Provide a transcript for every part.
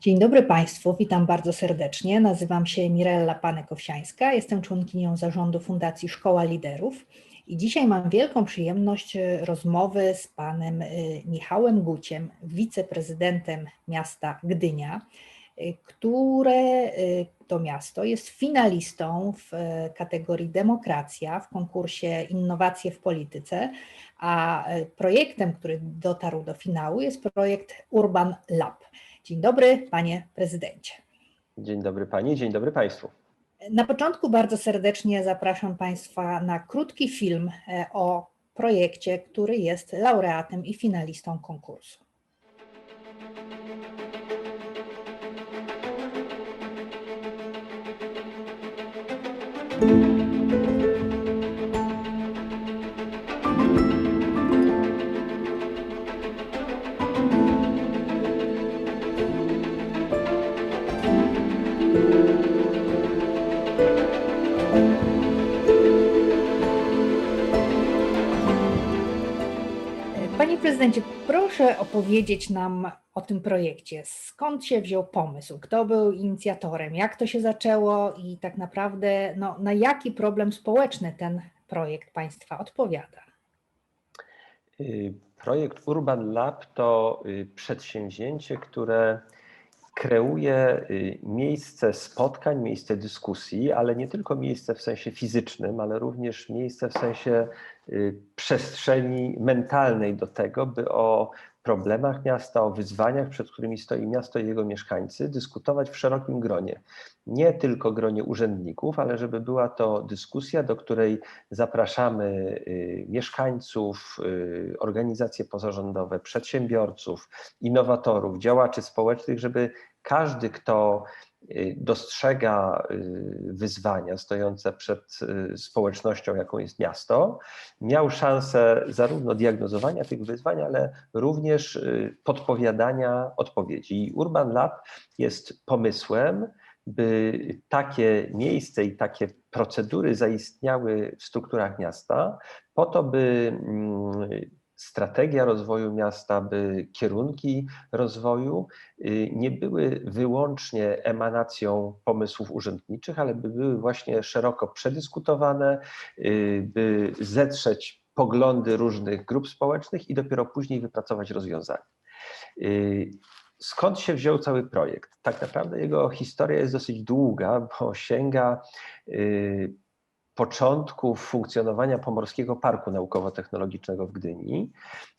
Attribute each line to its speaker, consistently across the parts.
Speaker 1: Dzień dobry Państwu, witam bardzo serdecznie. Nazywam się Mirella Panek-Owsiańska, jestem członkinią zarządu Fundacji Szkoła Liderów i dzisiaj mam wielką przyjemność e, rozmowy z panem e, Michałem Guciem, wiceprezydentem miasta Gdynia, e, które to miasto jest finalistą w kategorii Demokracja w konkursie Innowacje w Polityce, a projektem, który dotarł do finału jest projekt Urban Lab. Dzień dobry, panie prezydencie.
Speaker 2: Dzień dobry pani, dzień dobry państwu.
Speaker 1: Na początku bardzo serdecznie zapraszam państwa na krótki film e, o projekcie, który jest laureatem i finalistą konkursu. Prezydencie, proszę opowiedzieć nam o tym projekcie. Skąd się wziął pomysł? Kto był inicjatorem? Jak to się zaczęło i tak naprawdę no, na jaki problem społeczny ten projekt Państwa odpowiada?
Speaker 2: Y, projekt Urban Lab to y, przedsięwzięcie, które kreuje y, miejsce spotkań, miejsce dyskusji, ale nie tylko miejsce w sensie fizycznym, ale również miejsce w sensie y, przestrzeni mentalnej do tego, by o problemach miasta, o wyzwaniach, przed którymi stoi miasto i jego mieszkańcy, dyskutować w szerokim gronie. Nie tylko gronie urzędników, ale żeby była to dyskusja, do której zapraszamy y, mieszkańców, organizacje pozarządowe, przedsiębiorców, innowatorów, działaczy społecznych, żeby każdy, kto y, dostrzega y, wyzwania stojące przed y, społecznością, jaką jest miasto, miał szansę zarówno diagnozowania tych wyzwań, ale również podpowiadania odpowiedzi. I Urban Lab jest pomysłem, by takie miejsce i takie procedury zaistniały w strukturach miasta, po to, by mm, strategia rozwoju miasta, by kierunki rozwoju y, nie były wyłącznie emanacją pomysłów urzędniczych, ale by były właśnie szeroko przedyskutowane, y, by zetrzeć poglądy różnych grup społecznych i dopiero później wypracować rozwiązania. Y, skąd się wziął cały projekt? Tak naprawdę jego historia jest dosyć długa, bo sięga początków funkcjonowania Pomorskiego Parku Naukowo-Technologicznego w Gdyni.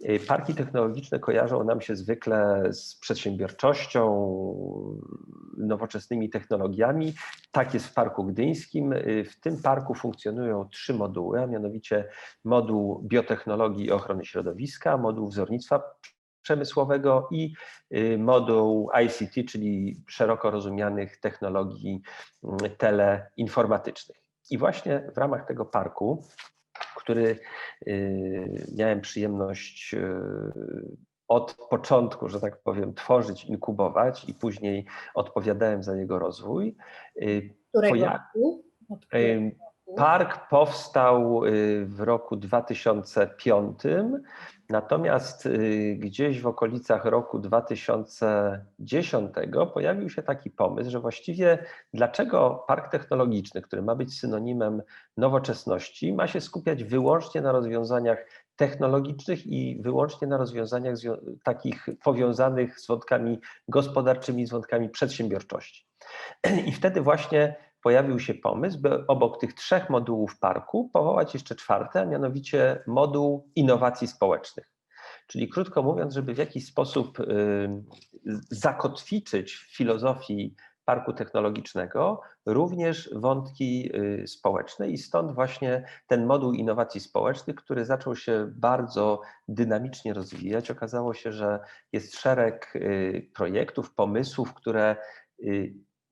Speaker 2: Y, parki technologiczne kojarzą nam się zwykle z przedsiębiorczością, nowoczesnymi technologiami. Tak jest w Parku Gdyńskim. Y, w tym parku funkcjonują trzy moduły, a mianowicie moduł biotechnologii i ochrony środowiska, moduł wzornictwa przemysłowego i y, moduł ICT, czyli szeroko rozumianych technologii mm, teleinformatycznych. I właśnie w ramach tego parku, który y, miałem przyjemność y, od początku, że tak powiem, tworzyć, inkubować i później odpowiadałem za jego rozwój.
Speaker 1: Y, Którego roku?
Speaker 2: Park powstał w roku 2005 Natomiast y, gdzieś w okolicach roku 2010 pojawił się taki pomysł, że właściwie dlaczego park technologiczny, który ma być synonimem nowoczesności, ma się skupiać wyłącznie na rozwiązaniach technologicznych i wyłącznie na rozwiązaniach takich powiązanych z wątkami gospodarczymi, z wątkami przedsiębiorczości. I wtedy właśnie pojawił się pomysł, by obok tych trzech modułów parku powołać jeszcze czwarty, a mianowicie moduł innowacji społecznych. Czyli krótko mówiąc, żeby w jakiś sposób y, zakotwiczyć w filozofii parku technologicznego również wątki y, społeczne i stąd właśnie ten moduł innowacji społecznych, który zaczął się bardzo dynamicznie rozwijać. Okazało się, że jest szereg y, projektów, pomysłów, które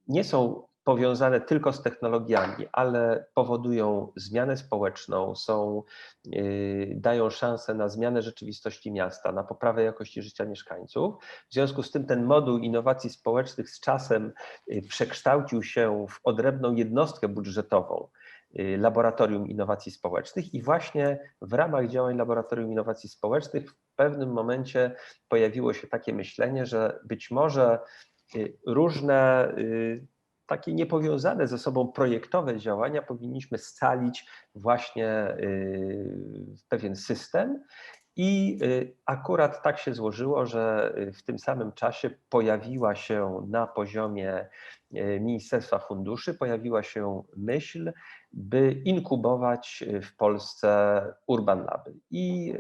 Speaker 2: nie są powiązane tylko z technologiami, ale powodują zmianę społeczną, są, yy, dają szansę na zmianę rzeczywistości miasta, na poprawę jakości życia mieszkańców. W związku z tym ten moduł innowacji społecznych z czasem yy, przekształcił się w odrębną jednostkę budżetową. Yy, Laboratorium Innowacji Społecznych i właśnie w ramach działań Laboratorium Innowacji Społecznych w pewnym momencie pojawiło się takie myślenie, że być może y, różne y, takie niepowiązane ze sobą projektowe działania powinniśmy scalić właśnie y, w pewien system. I akurat tak się złożyło, że w tym samym czasie pojawiła się na poziomie Ministerstwa Funduszy, pojawiła się myśl, by inkubować w Polsce Urban Laby. I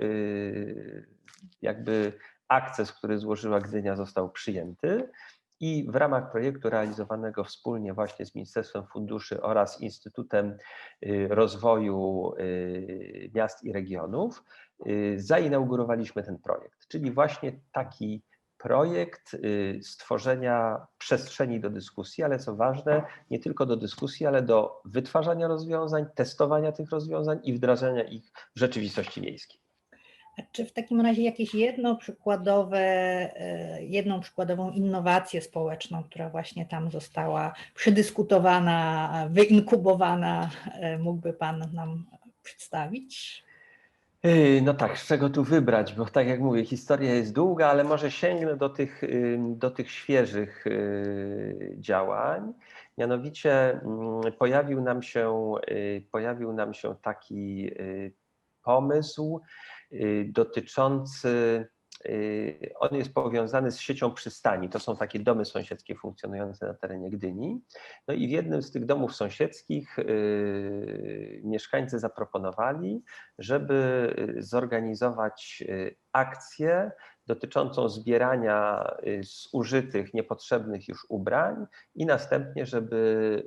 Speaker 2: jakby akces, który złożyła Gdynia, został przyjęty. I w ramach projektu realizowanego wspólnie właśnie z Ministerstwem Funduszy oraz Instytutem y, Rozwoju y, Miast i Regionów y, zainaugurowaliśmy ten projekt, czyli właśnie taki projekt stworzenia przestrzeni do dyskusji, ale co ważne, nie tylko do dyskusji, ale do wytwarzania rozwiązań, testowania tych rozwiązań i wdrażania ich w rzeczywistości miejskiej.
Speaker 1: A czy w takim razie jakieś jedno przykładowe, e, jedną przykładową innowację społeczną, która właśnie tam została przedyskutowana, wyinkubowana, e, mógłby Pan nam przedstawić?
Speaker 2: No tak, z czego tu wybrać, bo tak jak mówię, historia jest długa, ale może sięgnę do tych, do tych świeżych działań. Mianowicie mm, pojawił nam się, pojawił nam się taki pomysł, dotyczący, y, on jest powiązany z siecią przystani. To są takie domy sąsiedzkie funkcjonujące na terenie Gdyni. No i w jednym z tych domów sąsiedzkich y, mieszkańcy zaproponowali, żeby zorganizować akcję dotyczącą zbierania zużytych, niepotrzebnych już ubrań i następnie, żeby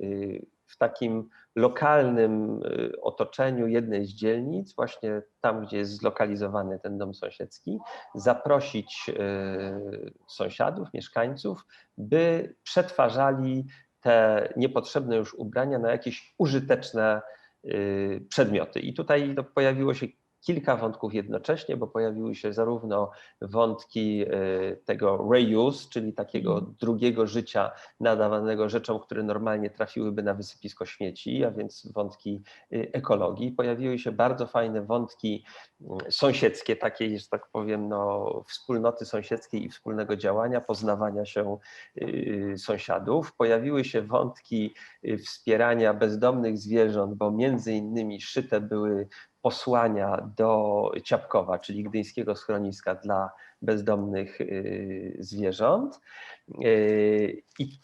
Speaker 2: w takim lokalnym y, otoczeniu jednej z dzielnic, właśnie tam, gdzie jest zlokalizowany ten dom sąsiedzki, zaprosić y, sąsiadów, mieszkańców, by przetwarzali te niepotrzebne już ubrania na jakieś użyteczne y, przedmioty. I tutaj no, pojawiło się kilka wątków jednocześnie, bo pojawiły się zarówno wątki e, tego reuse, czyli takiego mhm. drugiego życia nadawanego rzeczom, które normalnie trafiłyby na wysypisko śmieci, a więc wątki e, ekologii. Pojawiły się bardzo fajne wątki mm, sąsiedzkie, takiej, że tak powiem, no, wspólnoty sąsiedzkiej i wspólnego działania, poznawania się sąsiadów. Pojawiły się wątki wspierania bezdomnych zwierząt, bo między innymi szyte były posłania do Ciapkowa, czyli gdyńskiego schroniska dla bezdomnych y, zwierząt. Y, I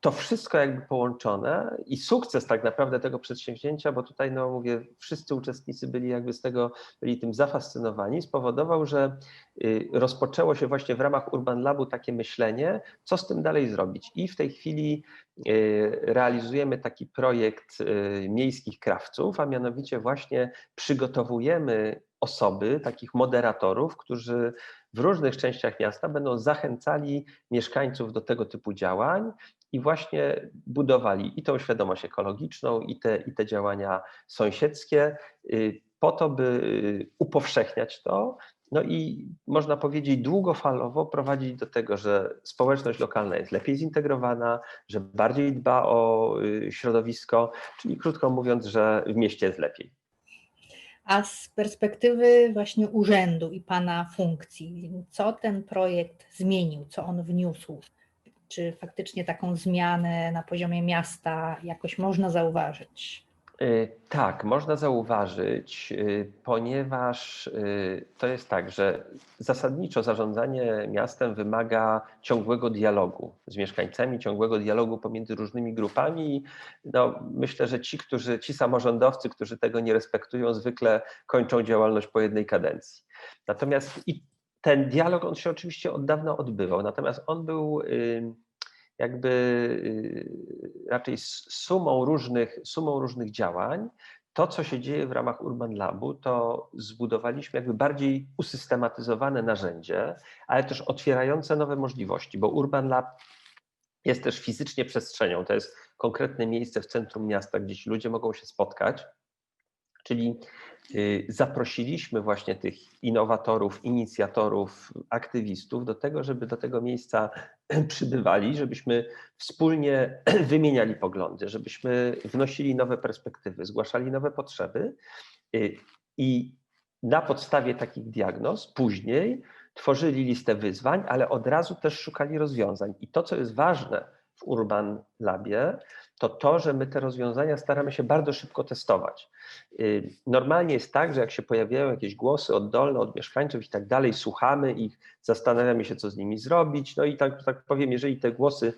Speaker 2: to wszystko jakby połączone i sukces tak naprawdę tego przedsięwzięcia, bo tutaj no mówię, wszyscy uczestnicy byli jakby z tego, byli tym zafascynowani, spowodował, że y, rozpoczęło się właśnie w ramach Urban Labu takie myślenie, co z tym dalej zrobić. I w tej chwili y, realizujemy taki projekt y, miejskich krawców, a mianowicie właśnie przygotowujemy osoby, takich moderatorów, którzy w różnych częściach miasta będą zachęcali mieszkańców do tego typu działań i właśnie budowali i tą świadomość ekologiczną, i te, i te działania sąsiedzkie, y, po to, by y, upowszechniać to. No i można powiedzieć, długofalowo prowadzić do tego, że społeczność lokalna jest lepiej zintegrowana, że bardziej dba o y, środowisko, czyli krótko mówiąc, że w mieście jest lepiej.
Speaker 1: A z perspektywy właśnie urzędu i Pana funkcji, co ten projekt zmienił, co on wniósł? Czy faktycznie taką zmianę na poziomie miasta jakoś można zauważyć?
Speaker 2: Y, tak, można zauważyć, y, ponieważ y, to jest tak, że zasadniczo zarządzanie miastem wymaga ciągłego dialogu z mieszkańcami, ciągłego dialogu pomiędzy różnymi grupami. No, myślę, że ci, którzy, ci samorządowcy, którzy tego nie respektują, zwykle kończą działalność po jednej kadencji. Natomiast i ten dialog, on się oczywiście od dawna odbywał, natomiast on był jakby y, raczej sumą różnych, sumą różnych działań. To, co się dzieje w ramach Urban Labu, to zbudowaliśmy jakby bardziej usystematyzowane narzędzie, ale też otwierające nowe możliwości, bo Urban Lab jest też fizycznie przestrzenią. To jest konkretne miejsce w centrum miasta, gdzie ci ludzie mogą się spotkać. Czyli Y, zaprosiliśmy właśnie tych innowatorów, inicjatorów, aktywistów do tego, żeby do tego miejsca przybywali, żebyśmy wspólnie wymieniali poglądy, żebyśmy wnosili nowe perspektywy, zgłaszali nowe potrzeby y, i na podstawie takich diagnoz później tworzyli listę wyzwań, ale od razu też szukali rozwiązań. I to, co jest ważne w Urban Labie, to to, że my te rozwiązania staramy się bardzo szybko testować. Y, Normalnie jest tak, że jak się pojawiają jakieś głosy oddolne od mieszkańców i tak dalej, słuchamy ich, zastanawiamy się, co z nimi zrobić. No i tak, tak powiem, jeżeli te głosy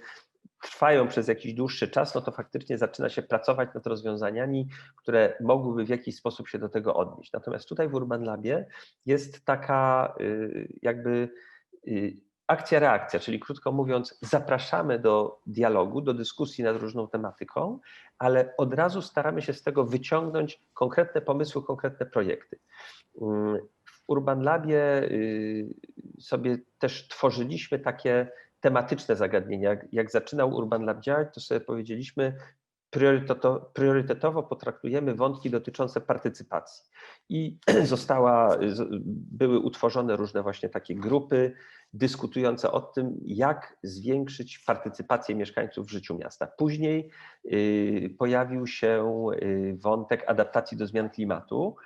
Speaker 2: trwają przez jakiś dłuższy czas, no to faktycznie zaczyna się pracować nad rozwiązaniami, które mogłyby w jakiś sposób się do tego odnieść. Natomiast tutaj w Urban Labie jest taka y, jakby y, akcja-reakcja, czyli krótko mówiąc, zapraszamy do dialogu, do dyskusji nad różną tematyką, ale od razu staramy się z tego wyciągnąć konkretne pomysły, konkretne projekty. Mm, W Urban Labie y, sobie też tworzyliśmy takie tematyczne zagadnienia. Jak, zaczynał Urban Lab działać, to sobie powiedzieliśmy, priorytetowo potraktujemy wątki dotyczące partycypacji. I została, były utworzone różne właśnie takie grupy dyskutujące o tym, jak zwiększyć partycypację mieszkańców w życiu miasta. Później y, pojawił się y, wątek adaptacji do zmian klimatu.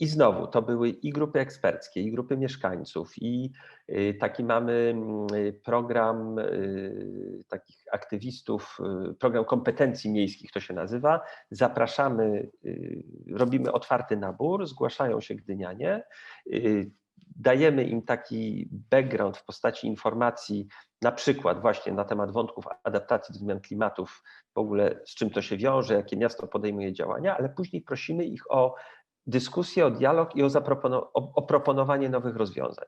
Speaker 2: I znowu to były i grupy eksperckie, i grupy mieszkańców, i y, taki mamy mm, program y, takich aktywistów, y, program kompetencji miejskich to się nazywa. Zapraszamy, robimy otwarty nabór, zgłaszają się gdynianie, dajemy im taki background w postaci informacji, na przykład właśnie na temat wątków adaptacji do zmian klimatów, w ogóle z czym to się wiąże, jakie miasto podejmuje działania, ale później prosimy ich o dyskusję, o dialog i o, zapropono- o, proponowanie nowych rozwiązań.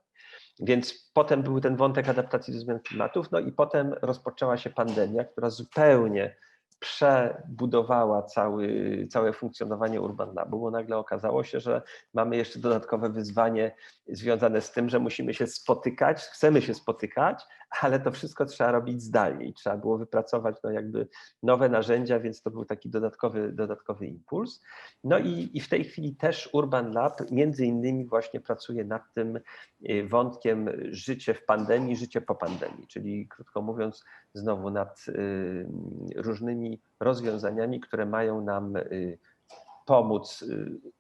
Speaker 2: Więc potem był ten wątek adaptacji do zmian klimatów, no i potem rozpoczęła się pandemia, która zupełnie przebudowała cały, całe funkcjonowanie Urban Labu, bo nagle okazało się, że mamy jeszcze dodatkowe wyzwanie związane z tym, że musimy się spotykać, chcemy się spotykać, ale to wszystko trzeba robić zdalnie i trzeba było wypracować no jakby nowe narzędzia, więc to był taki dodatkowy, dodatkowy impuls. No i, i w tej chwili też Urban Lab między innymi właśnie pracuje nad tym y, wątkiem życie w pandemii, życie po pandemii, czyli krótko mówiąc znowu nad y, różnymi rozwiązaniami, które mają nam y, pomóc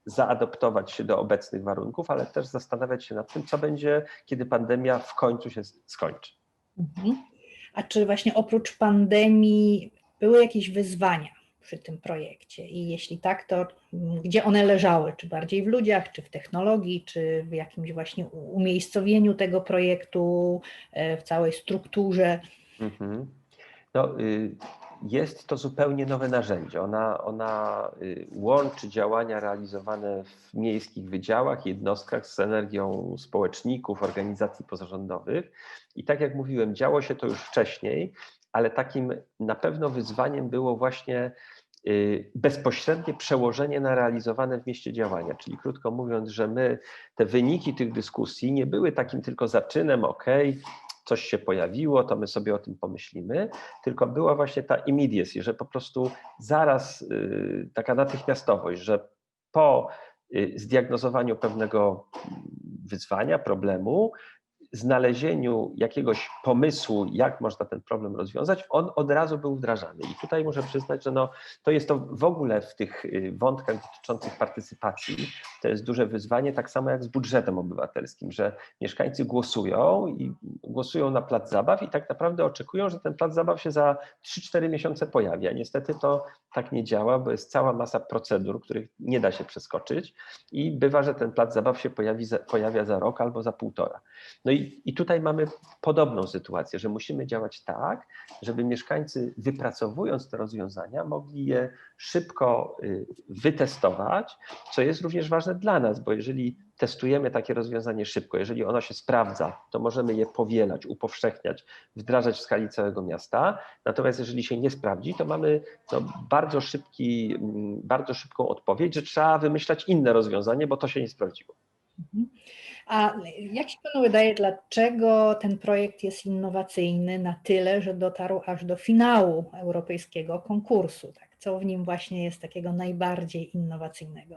Speaker 2: zaadoptować się do obecnych warunków, ale też zastanawiać się nad tym, co będzie, kiedy pandemia w końcu się skończy.
Speaker 1: Mhm. A czy właśnie oprócz pandemii były jakieś wyzwania przy tym projekcie? I jeśli tak, to gdzie one leżały? Czy bardziej w ludziach, czy w technologii, czy w jakimś właśnie umiejscowieniu tego projektu, e, w całej strukturze?
Speaker 2: Mhm. No, y, jest to zupełnie nowe narzędzie. Ona, ona y, łączy działania realizowane w miejskich wydziałach, jednostkach z energią społeczników, organizacji pozarządowych. I tak jak mówiłem, działo się to już wcześniej, ale takim na pewno wyzwaniem było właśnie y, bezpośrednie przełożenie na realizowane w mieście działania. Czyli krótko mówiąc, że my te wyniki tych dyskusji nie były takim tylko zaczynem, ok, coś się pojawiło, to my sobie o tym pomyślimy, tylko była właśnie ta immediacy, że po prostu zaraz y, taka natychmiastowość, że po y, zdiagnozowaniu pewnego mm, wyzwania, problemu, znalezieniu jakiegoś pomysłu, jak można ten problem rozwiązać, on od razu był wdrażany. I tutaj muszę przyznać, że no, to jest to w ogóle w tych y, wątkach dotyczących partycypacji, to jest duże wyzwanie, tak samo jak z budżetem obywatelskim, że mieszkańcy głosują i głosują na plac zabaw i tak naprawdę oczekują, że ten plac zabaw się za 3-4 miesiące pojawi. A niestety to tak nie działa, bo jest cała masa procedur, których nie da się przeskoczyć i bywa, że ten plac zabaw się pojawi pojawia za rok albo za półtora. No i, i tutaj mamy podobną sytuację, że musimy działać tak, żeby mieszkańcy wypracowując te rozwiązania mogli je szybko y, wytestować, co jest również ważne dla nas, bo jeżeli testujemy takie rozwiązanie szybko, jeżeli ono się sprawdza, to możemy je powielać, upowszechniać, wdrażać w skali całego miasta. Natomiast jeżeli się nie sprawdzi, to mamy no, bardzo, szybki, mm, bardzo szybką odpowiedź, że trzeba wymyślać inne rozwiązanie, bo to się nie sprawdziło.
Speaker 1: Mhm. A jak się panu wydaje, dlaczego ten projekt jest innowacyjny na tyle, że dotarł aż do finału europejskiego konkursu? Tak? Co w nim właśnie jest takiego najbardziej innowacyjnego?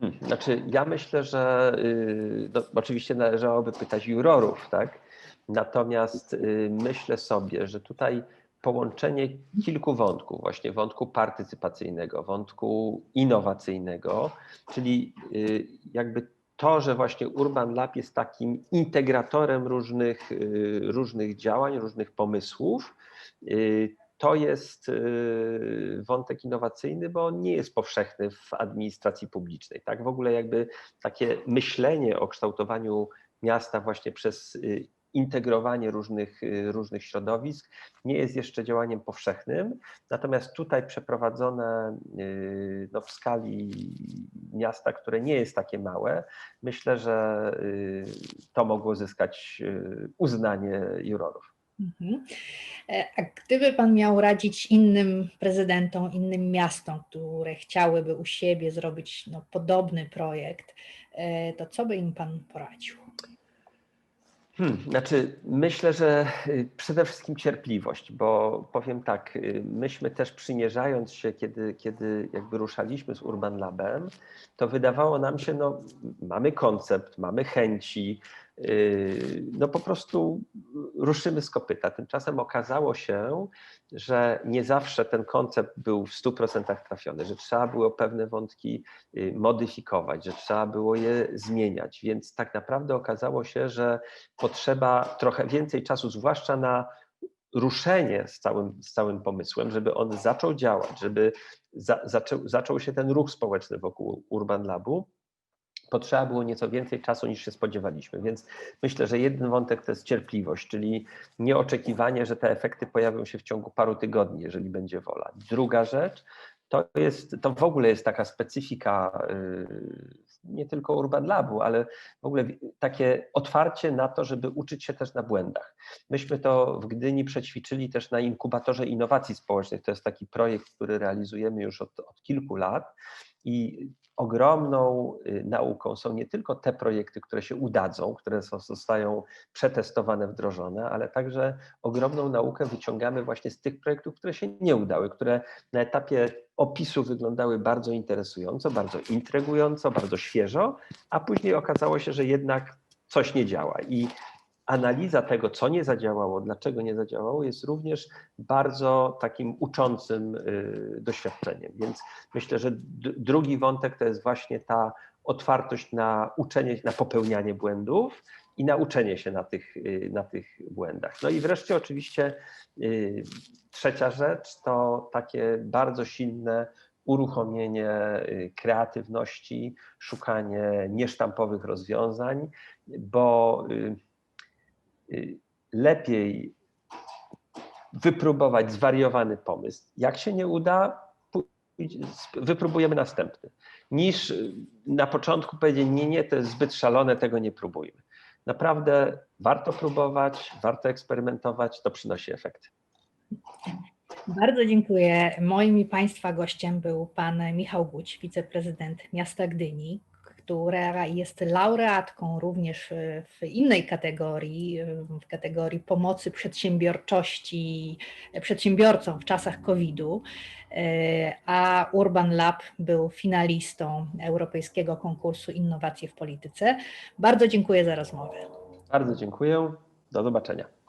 Speaker 2: Hmm, Znaczy, ja myślę, że y, no, oczywiście należałoby pytać jurorów, tak? Natomiast y, myślę sobie, że tutaj połączenie kilku wątków, właśnie wątku partycypacyjnego, wątku innowacyjnego, czyli y, jakby to, że właśnie Urban Lab jest takim integratorem różnych, y, różnych działań, różnych pomysłów, y, to jest y, wątek innowacyjny, bo on nie jest powszechny w administracji publicznej. Tak, w ogóle jakby takie myślenie o kształtowaniu miasta właśnie przez integrowanie różnych, y, różnych środowisk nie jest jeszcze działaniem powszechnym. Natomiast tutaj przeprowadzone y, no, w skali miasta, które nie jest takie małe, myślę, że y, to mogło zyskać uznanie jurorów.
Speaker 1: Mhm. E, A gdyby Pan miał radzić innym prezydentom, innym miastom, które chciałyby u siebie zrobić no, podobny projekt, e, to co by im Pan poradził?
Speaker 2: Hmm, znaczy, myślę, że y, przede wszystkim cierpliwość, bo powiem tak, y, myśmy też przymierzając się, kiedy, kiedy jakby ruszaliśmy z Urban Labem, to wydawało nam się, no mamy koncept, mamy chęci, no po prostu ruszymy z kopyta. Tymczasem okazało się, że nie zawsze ten koncept był w 100% trafiony, że trzeba było pewne wątki y, modyfikować, że trzeba było je zmieniać, więc tak naprawdę okazało się, że potrzeba trochę więcej czasu, zwłaszcza na ruszenie z całym, z całym pomysłem, żeby on zaczął działać, żeby za, zaczął się ten ruch społeczny wokół Urban Labu. Potrzeba było nieco więcej czasu niż się spodziewaliśmy, więc myślę, że jeden wątek to jest cierpliwość, czyli nieoczekiwanie, że te efekty pojawią się w ciągu paru tygodni, jeżeli będzie wola. Druga rzecz to jest, to w ogóle jest taka specyfika y, nie tylko Urban Labu, ale w ogóle takie otwarcie na to, żeby uczyć się też na błędach. Myśmy to w Gdyni przećwiczyli też na inkubatorze innowacji społecznych. To jest taki projekt, który realizujemy już od, od kilku lat i ogromną y, nauką są nie tylko te projekty, które się udadzą, które są- zostają przetestowane, wdrożone, ale także ogromną naukę wyciągamy właśnie z tych projektów, które się nie udały, które na etapie opisu wyglądały bardzo interesująco, bardzo intrygująco, bardzo świeżo, a później okazało się, że jednak coś nie działa. I analiza tego, co nie zadziałało, dlaczego nie zadziałało, jest również bardzo takim uczącym y, doświadczeniem. Więc myślę, że drugi wątek to jest właśnie ta otwartość na uczenie, na popełnianie błędów i nauczenie się na tych, y, na tych błędach. No i wreszcie oczywiście y, trzecia rzecz to takie bardzo silne uruchomienie kreatywności, szukanie niesztampowych rozwiązań, bo lepiej wypróbować zwariowany pomysł. Jak się nie uda, wypróbujemy następny, niż y, na początku powiedzieć, nie, nie, to jest zbyt szalone, tego nie próbujmy. Naprawdę warto próbować, warto eksperymentować, to przynosi efekty.
Speaker 1: Bardzo dziękuję. Moim i Państwa gościem był Pan Michał Guć, wiceprezydent miasta Gdyni, która jest laureatką również y, w innej kategorii, y, w kategorii pomocy przedsiębiorczości, przedsiębiorcom w czasach COVID-u, y, a Urban Lab był finalistą Europejskiego Konkursu Innowacje w Polityce. Bardzo dziękuję za rozmowę.
Speaker 2: Bardzo dziękuję. Do zobaczenia.